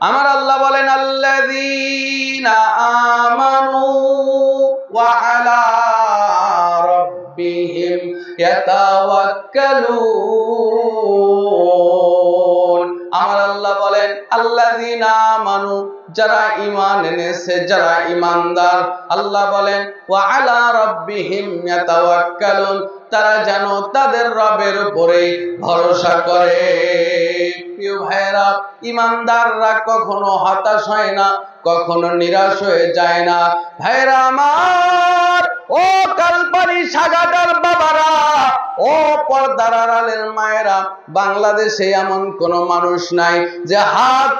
আমার আল্লাহ বলেন, আল্লাযীনা আমানু ওয়া আলা রাব্বিহিম ইয়াতাওয়াক্কালুন। আমার আল্লাহ বলেন, আল্লাযীনা আমানু, যারা ঈমান এনেছে, যারা ঈমানদার আল্লাহ বলেন ইয়াতাওয়াক্কালুন তারা যেন তাদের রবের উপরে ভরসা করে। প্রিয় ভাইরা ইমানদাররা কখনো হতাশ হয় না, কখনো নিরাশ হয়ে যায় না। ভাইরা আমার, ও সাগাটার বাবারা, ও পর্দার মায়েরা, বাংলাদেশে এমন কোন মানুষ নাই যে হাত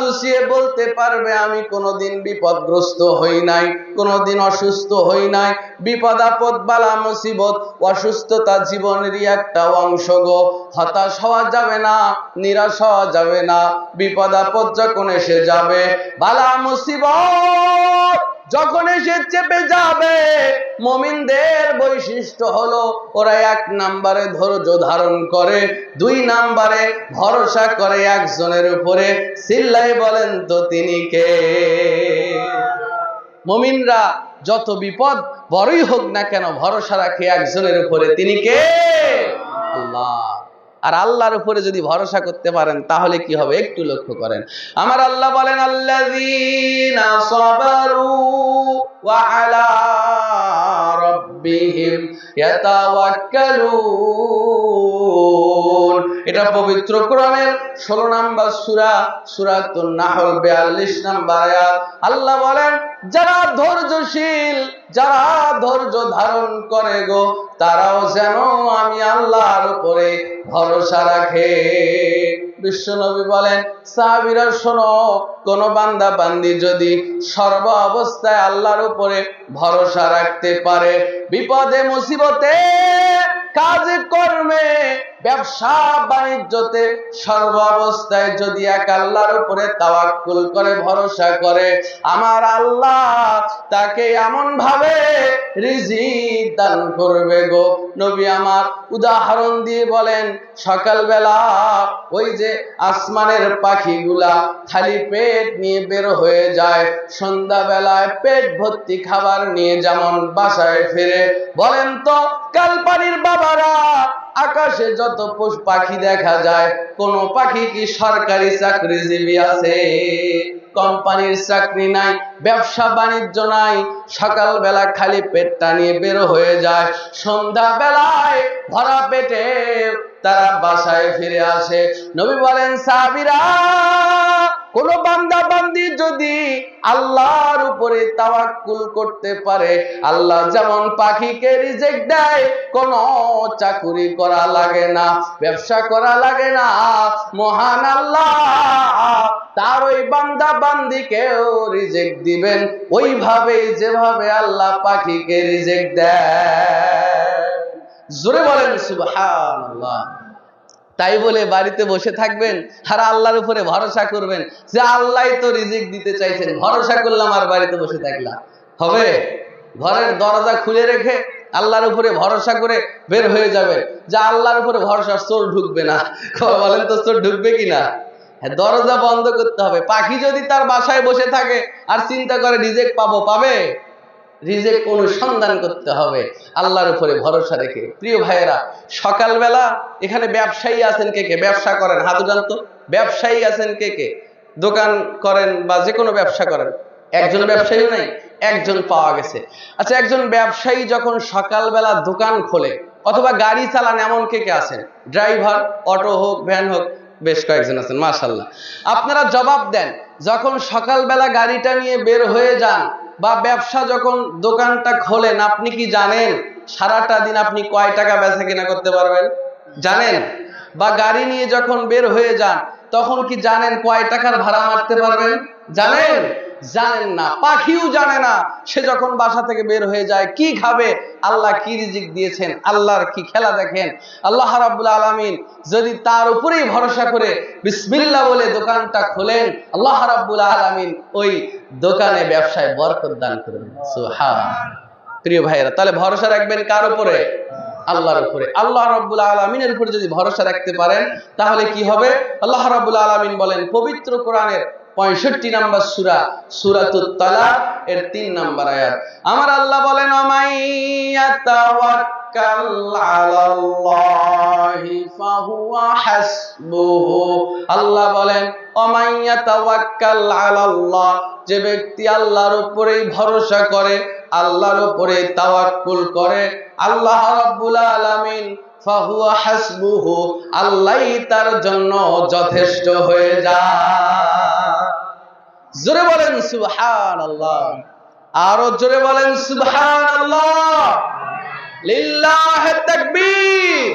বলতে পারবে, আমি কোনোদিন বিপদগ্রস্ত হই নাই, কোনোদিন অসুস্থ হই নাই। বিপদ, আপদ, বালা, মুসিবত, অসুস্থতা জীবনেরই একটা অংশ গো। হতাশ হওয়া যাবে না, নিরাশ হওয়া যাবে না। বিপদ, আপদ যখন এসে যাবে, বালা, মুসিবত যখন এসে চেপে যাবে, মমিনদের বৈশিষ্ট্য হলো ওরা এক নাম্বারে ধৈর্য ধারণ করে, দুই নাম্বারে ভরসা করে একজনের উপরে। সিল্লাই বলেন তো তিনি কে? মমিনরা যত বিপদ বড়ই হোক না কেন, ভরসা রাখে একজনের উপরে। তিনি কে? আল্লাহ। আর আল্লাহর উপরে যদি ভরসা করতে পারেন, তাহলে কি হবে? একটু লক্ষ্য করেন। আমার আল্লাহ বলেন, আল্লাযীনা রাব্বিহিম ইয়াতাওয়াক্কালুন। এটা পবিত্র কোরআনের 16 নাম্বার সূরা, সূরাতুন নাহল 42 নাম্বার আয়াত। আল্লাহ বলেন, যারা ধৈর্যশীল, যারা ধৈর্য ধারণ করে গো, তারাও যেন আমি আল্লাহর উপরে ভরসা রাখে। বিশ্বনবী বলেন, সাহাবিরা শোনো, কোন বান্দা বান্দি যদি সর্ব অবস্থায় আল্লাহর উপরে ভরসা রাখতে পারে, বিপদে, মুসিবতে কাজ কর্মে ব্যবসা বাণিজ্যতে সর্ব অবস্থায় যদি এক আল্লাহর উপরে তাওয়াক্কুল করে, ভরসা করে, আমার আল্লাহ তাকে এমন ভাবে রিজিক দান করবে গো। নবী আমার উদাহরণ দিয়ে বলেন, সকালবেলা ওই যে আসমানের পাখিগুলা খালি পেট নিয়ে বের হয়ে যায়, সন্ধ্যাবেলায় পেট ভর্তি খাবার নিয়ে যেমন বাসায় ফিরে। বলেন তো, কালপানির বাবারা আকাশে যত পশু পাখি দেখা যায় কোন পাখি কি সরকারি চাকরিজীবী আছে? কোম্পানির চাকরি নাই ব্যবসা বাণিজ্য নাই, সকালবেলা খালি পেটটা নিয়ে বের হয়ে যায়। সন্ধ্যা বেলায় ভরা পেটে তারা বাসায় ফিরে আসে। নবী বলেন সাবিরা কোন বান্দা বান্দি যদি আল্লাহর উপরে তাওয়াক্কুল করতে পারে, আল্লাহ যেমন পাখিকে রিজেক্ট দেয়, কোন চাকুরি করা লাগে না, ব্যবসা করা লাগে না। মহান আল্লাহ তার ওই বান্দা বান্দিকেও রিজেক্ট দিবেন। ওইভাবে যেভাবে আল্লাহ পাখিকে রিজেক্ট দেয় জোরে বলেন, সুবহানাল্লাহ। তাই বলে বাড়িতে বসে থাকবেন আর আল্লাহর উপরে ভরসা করবেন যে আল্লাহ তো রিজিক দিতে চাইছেন। ভরসা করলাম আর বাড়িতে বসে থাকলাম। হবে? ঘরের দরজা খুলে রেখে আল্লাহর উপরে ভরসা করে বের হয়ে যাবে যে আল্লাহর উপরে ভরসা চোর ঢুকবে না। বলেন তো চোর ঢুকবে কিনা? হ্যাঁ দরজা বন্ধ করতে হবে। পাখি যদি তার বাসায় বসে থাকে, আর চিন্তা করে রিজেক্ট পাবো, পাবে? রিজেক অনুসন্ধান করতে হবে। আল্লাহর উপরে ভরসা রেখে। প্রিয় ভাইয়েরা, সকালবেলা এখানে ব্যবসায়ী আছেন কে কে? ব্যবসা করেন। হাত জানতো ব্যবসায়ী আছেন কে কে? দোকান করেন বা যে কোনো ব্যবসা করেন। একজন ব্যবসায়ী নাই, একজন পাওয়া গেছে। আচ্ছা একজন ব্যবসায়ী যখন সকালবেলা দোকান খোলে, অথবা গাড়ি চালান, এমন কে কে আছেন? ড্রাইভার, অটো হোক, ভ্যান হোক বেশ কয়েকজন আছেন মাশাল্লাহ আপনারা জবাব দেন, যখন সকালবেলা গাড়িটা নিয়ে বের হয়ে যান বা ব্যবসা যখন দোকানটা খোলেন, আপনি কি জানেন সারাটা দিন আপনি কয় টাকা বেচা কিনা করতে পারবেন? জানেন? বা গাড়ি নিয়ে যখন বের হয়ে যান, তখন কি জানেন কয় টাকার ভাড়া মারতে পারবেন? জানেন? জানেন না, পাখিও জানে না, সে যখন বাসা থেকে বের হয়ে যায়, কি খাবে? আল্লাহ কি রিজিক দিয়েছেন? আল্লাহর কি খেলা দেখেন? আল্লাহ রাব্বুল আলামিন যদি তার উপরেই ভরসা করে বিসমিল্লাহ বলে দোকানটা খোলেন, আল্লাহ রাব্বুল আলামিন ওই দোকানে ব্যবসায় বরকত দান সুবহান প্রিয় ভাইয়েরা, তাহলে ভরসা রাখবেন কার উপরে? আল্লাহর উপরে। আল্লাহ রাব্বুল আলামিনের উপরে যদি ভরসা রাখতে পারেন, তাহলে কি হবে? আল্লাহ রাব্বুল আলামিন বলেন, পবিত্র কোরআনের পঁয়ষট্টি নাম্বার সুরা, সুরাতুত তালাক, এর তিন নাম্বার আয়াত। আমার আল্লাহ বলেন আল্লাহ বলেন যে ব্যক্তি আল্লাহর উপরেই ভরসা করে, আল্লাহর উপরে তাওয়াক্কুল করে, আল্লাহ রাব্বুল আলামিন ফাহুয়া হাসবুহু। আল্লাহই তার জন্য যথেষ্ট হয়ে যায়। জোরে বলেন সুবহানাল্লাহ। আরও জোরে বলেন সুবহানাল্লাহ। লিল্লাহ তাকবীর।